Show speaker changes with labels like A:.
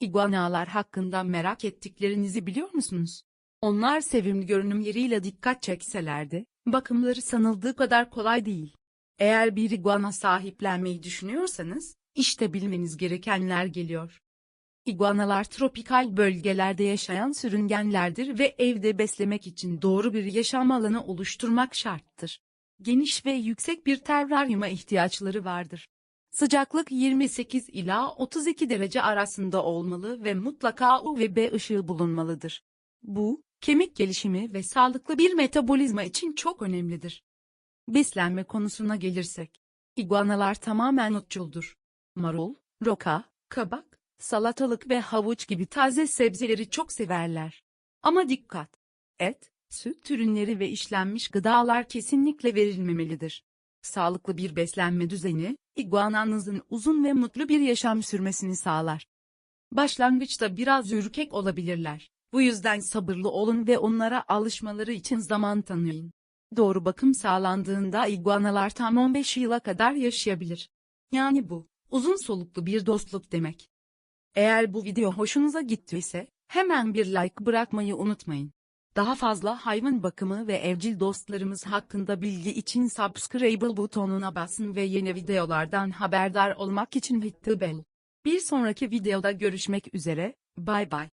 A: İguanalar hakkında merak ettiklerinizi biliyor musunuz? Onlar sevimli görünümleriyle dikkat çekselerdi, bakımları sanıldığı kadar kolay değil. Eğer bir iguana sahiplenmeyi düşünüyorsanız, işte bilmeniz gerekenler geliyor. İguanalar tropikal bölgelerde yaşayan sürüngenlerdir ve evde beslemek için doğru bir yaşam alanı oluşturmak şarttır. Geniş ve yüksek bir terraryuma ihtiyaçları vardır. Sıcaklık 28 ila 32 derece arasında olmalı ve mutlaka U ve B ışığı bulunmalıdır. Bu, kemik gelişimi ve sağlıklı bir metabolizma için çok önemlidir. Beslenme konusuna gelirsek, iguanalar tamamen otçuldur. Marul, roka, kabak, salatalık ve havuç gibi taze sebzeleri çok severler. Ama dikkat! Et, süt ürünleri ve işlenmiş gıdalar kesinlikle verilmemelidir. Sağlıklı bir beslenme düzeni, iguananızın uzun ve mutlu bir yaşam sürmesini sağlar. Başlangıçta biraz ürkek olabilirler. Bu yüzden sabırlı olun ve onlara alışmaları için zaman tanıyın. Doğru bakım sağlandığında iguanalar tam 15 yıla kadar yaşayabilir. Yani bu, uzun soluklu bir dostluk demek. Eğer bu video hoşunuza gittiyse, hemen bir like bırakmayı unutmayın. Daha fazla hayvan bakımı ve evcil dostlarımız hakkında bilgi için subscribe butonuna basın ve yeni videolardan haberdar olmak için hit bell. Bir sonraki videoda görüşmek üzere, bye bye.